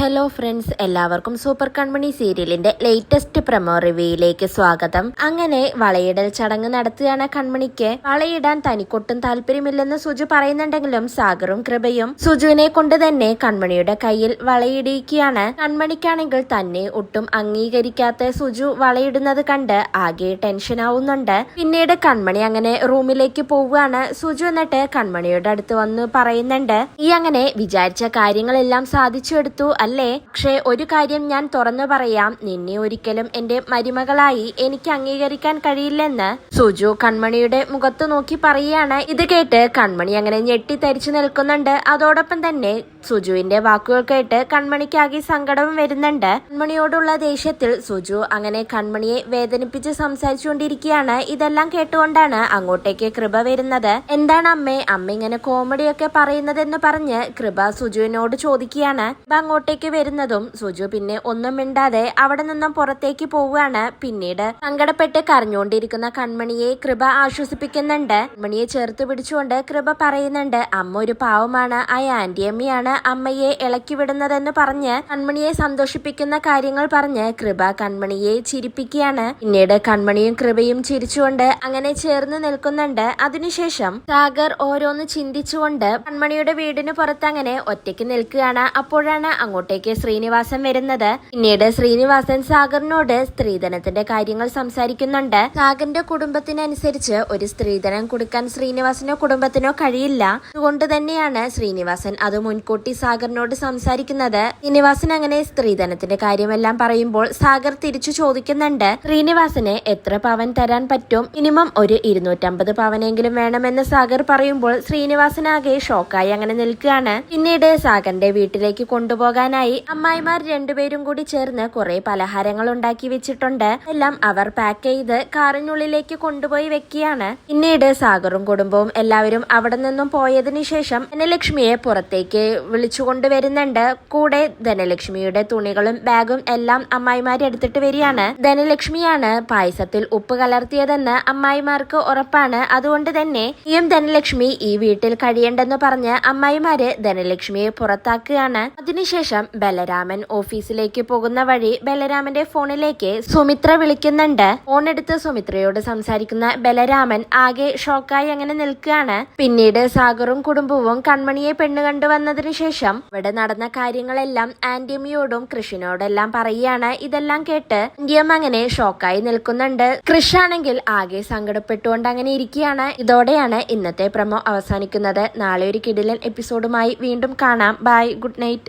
Hello friends എല്ലാവർക്കും super Kanmani സീരിയലിന്റെ latest promo റിവ്യൂയിലേക്ക് സ്വാഗതം. അങ്ങനെ വളയിടൽ ചടങ്ങ് നടത്തുകയാണ് കൺമണിക്ക്. വളയിടാൻ തനിക്കൊട്ടും താല്പര്യമില്ലെന്ന് സുജു പറയുന്നുണ്ടെങ്കിലും സാഗറും കൃപയും സുജുവിനെ കൊണ്ട് തന്നെ കൺമണിയുടെ കയ്യിൽ വളയിടിക്കുകയാണ് കൺമണിക്കാണെങ്കിൽ തന്നെ ഒട്ടും അംഗീകരിക്കാത്ത സുജു വളയിടുന്നത് കണ്ട് ആകെ ടെൻഷൻ ആവുന്നുണ്ട്. പിന്നീട് കൺമണി അങ്ങനെ റൂമിലേക്ക് പോവുകയാണ്. സുജു എന്നിട്ട് കൺമണിയുടെ അടുത്ത് വന്ന് പറയുന്നുണ്ട് ഈ അങ്ങനെ വിചാരിച്ച കാര്യങ്ങളെല്ലാം സാധിച്ചെടുത്തു അല്ലേ? പക്ഷേ ഒരു കാര്യം ഞാൻ തുറന്നു പറയാം. നിന്നെ ഒരിക്കലും എന്റെ മരുമകളായി എനിക്ക് അംഗീകരിക്കാൻ കഴിയില്ലെന്ന് സുജു കൺമണിയുടെ മുഖത്ത് നോക്കി പറയുകയാണ്. ഇത് കേട്ട് കൺമണി അങ്ങനെ ഞെട്ടിത്തരിച്ചു നിൽക്കുന്നുണ്ട്. അതോടൊപ്പം തന്നെ സുജുവിന്റെ വാക്കുകൾ കേട്ട് കൺമണിക്കാകെ സങ്കടവും വരുന്നുണ്ട്. കൺമണിയോടുള്ള ദേഷ്യത്തിൽ സുജു അങ്ങനെ കൺമണിയെ വേദനിപ്പിച്ച് സംസാരിച്ചുകൊണ്ടിരിക്കുകയാണ്. ഇതെല്ലാം കേട്ടുകൊണ്ടാണ് അങ്ങോട്ടേക്ക് കൃപ വരുന്നത്. എന്താണ് അമ്മേ? അമ്മ ഇങ്ങനെ കോമഡിയൊക്കെ പറയുന്നതെന്ന് പറഞ്ഞ് കൃപ സുജുവിനോട് ചോദിക്കുകയാണ്. കൃപ അങ്ങോട്ടേക്ക് വരുന്നതും സുജു പിന്നെ ഒന്നും മിണ്ടാതെ അവിടെ നിന്നും പുറത്തേക്ക് പോവുകയാണ്. പിന്നീട് സങ്കടപ്പെട്ട് കരഞ്ഞുകൊണ്ടിരിക്കുന്ന കൺമണിയെ കൃപ ആശ്വസിപ്പിക്കുന്നുണ്ട്. കൺമണിയെ ചേർത്ത് പിടിച്ചുകൊണ്ട് കൃപ പറയുന്നുണ്ട്. അമ്മ ഒരു പാവമാണ്. ആ ആന്റിയമ്മയാണ്. അമ്മയെ ഇളക്കി വിടുന്നതെന്ന് പറഞ്ഞ് കൺമണിയെ സന്തോഷിപ്പിക്കുന്ന കാര്യങ്ങൾ പറഞ്ഞ് കൃപ കൺമണിയെ ചിരിപ്പിക്കുകയാണ്. പിന്നീട് കൺമണിയും കൃപയും ചിരിച്ചുകൊണ്ട് അങ്ങനെ ചേർന്ന് നിൽക്കുന്നുണ്ട്. അതിനുശേഷം സാഗർ ഓരോന്ന് ചിന്തിച്ചുകൊണ്ട് കൺമണിയുടെ വീടിന് പുറത്ത് അങ്ങനെ ഒറ്റയ്ക്ക് നിൽക്കുകയാണ്. അപ്പോഴാണ് അങ്ങോട്ടേക്ക് ശ്രീനിവാസൻ വരുന്നത്. പിന്നീട് ശ്രീനിവാസൻ സാഗറിനോട് സ്ത്രീധനത്തിന്റെ കാര്യങ്ങൾ സംസാരിക്കുന്നുണ്ട്. സാഗറിന്റെ കുടുംബത്തിനനുസരിച്ച് ഒരു സ്ത്രീധനം കൊടുക്കാൻ ശ്രീനിവാസനോ കുടുംബത്തിനോ കഴിയില്ല. അതുകൊണ്ട് തന്നെയാണ് ശ്രീനിവാസൻ അത് മുൻകൂട്ടി സാഗറിനോട് സംസാരിക്കുന്നത്. ശ്രീനിവാസൻ അങ്ങനെ സ്ത്രീധനത്തിന്റെ കാര്യമെല്ലാം പറയുമ്പോൾ സാഗർ തിരിച്ചു ചോദിക്കുന്നുണ്ട്. ശ്രീനിവാസന് എത്ര പവൻ തരാൻ പറ്റും? മിനിമം ഒരു ഇരുന്നൂറ്റമ്പത് പവനെങ്കിലും വേണമെന്ന് സാഗർ പറയുമ്പോൾ ശ്രീനിവാസനാകെ ഷോക്കായി അങ്ങനെ നിൽക്കുകയാണ്. പിന്നീട് സാഗറിന്റെ വീട്ടിലേക്ക് കൊണ്ടുപോകാനായി അമ്മായിമാർ രണ്ടുപേരും കൂടി ചേർന്ന് കുറെ പലഹാരങ്ങൾ ഉണ്ടാക്കി വെച്ചിട്ടുണ്ട്. എല്ലാം അവർ പാക്ക് ചെയ്ത് കാറിനുള്ളിലേക്ക് കൊണ്ടുപോയി വെക്കുകയാണ്. പിന്നീട് സാഗറും കുടുംബവും എല്ലാവരും അവിടെ നിന്നും പോയതിനു ശേഷം ധനലക്ഷ്മിയെ പുറത്തേക്ക് വിളിച്ചു കൊണ്ടുവരുന്നുണ്ട് കൂടെ ധനലക്ഷ്മിയുടെ തുണികളും ബാഗും എല്ലാം അമ്മായിമാർ എടുത്തിട്ട് വരികയാണ്. ധനലക്ഷ്മിയാണ് പായസത്തിൽ ഉപ്പ് കലർത്തിയതെന്ന് അമ്മായിമാർക്ക് ഉറപ്പാണ്. അതുകൊണ്ട് തന്നെ ഇയും ധനലക്ഷ്മി ഈ വീട്ടിൽ കഴിയണ്ടെന്ന് പറഞ്ഞ് അമ്മായിമാര് ധനലക്ഷ്മിയെ പുറത്താക്കുകയാണ്. അതിനുശേഷം ബലരാമൻ ഓഫീസിലേക്ക് പോകുന്ന വഴി ബലരാമന്റെ ഫോണിലേക്ക് സുമിത്ര വിളിക്കുന്നുണ്ട്. ഫോൺ എടുത്ത് സുമിത്രയോട് സംസാരിക്കുന്ന ബലരാമൻ ആകെ ഷോക്കായി അങ്ങനെ നിൽക്കുകയാണ്. പിന്നീട് സാഗറും കുടുംബവും കൺമണിയെ പെണ്ണ് കണ്ടുവന്നതിനു ശേഷം ഇവിടെ നടന്ന കാര്യങ്ങളെല്ലാം ആന്റമിയോടും കൃഷിനോടെല്ലാം പറയുകയാണ്. ഇതെല്ലാം കേട്ട് ഇന്ത്യം അങ്ങനെ ഷോക്കായി നിൽക്കുന്നുണ്ട്. കൃഷാണെങ്കിൽ ആകെ സങ്കടപ്പെട്ടുകൊണ്ട് അങ്ങനെ ഇരിക്കുകയാണ്. ഇതോടെയാണ് ഇന്നത്തെ പ്രമോ അവസാനിക്കുന്നത്. നാളെ ഒരു കിടിലൻ എപ്പിസോഡുമായി വീണ്ടും കാണാം. Bye good night